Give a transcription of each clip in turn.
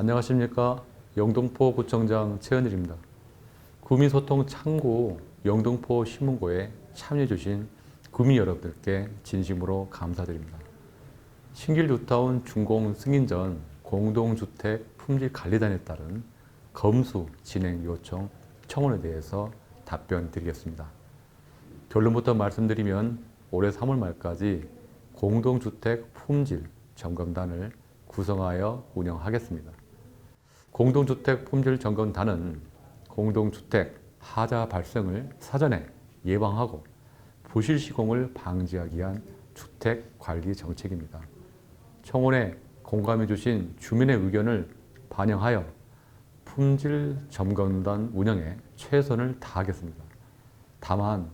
안녕하십니까 영등포 구청장 최현일입니다. 구민소통 창구 영등포 신문고에 참여해 주신 구민 여러분들께 진심으로 감사드립니다. 신길 뉴타운 준공 승인 전 공동주택 품질 관리단에 따른 검수 진행 요청 청원에 대해서 답변 드리겠습니다. 결론부터 말씀드리면 올해 3월 말까지 공동주택 품질 점검단을 구성하여 운영하겠습니다. 공동주택 품질 점검단은 공동주택 하자 발생을 사전에 예방하고 부실 시공을 방지하기 위한 주택 관리 정책입니다. 청원에 공감해 주신 주민의 의견을 반영하여 품질 점검단 운영에 최선을 다하겠습니다. 다만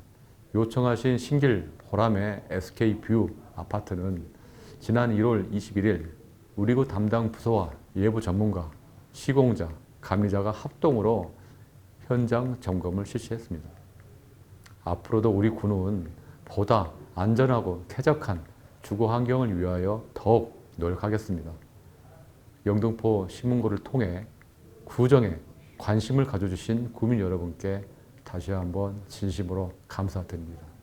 요청하신 신길 보람의 SK뷰 아파트는 지난 1월 21일 우리구 담당 부서와 예부 전문가, 시공자, 감리자가 합동으로 현장 점검을 실시했습니다. 앞으로도 우리 군은 보다 안전하고 쾌적한 주거 환경을 위하여 더욱 노력하겠습니다. 영등포 신문고를 통해 구정에 관심을 가져주신 구민 여러분께 다시 한번 진심으로 감사드립니다.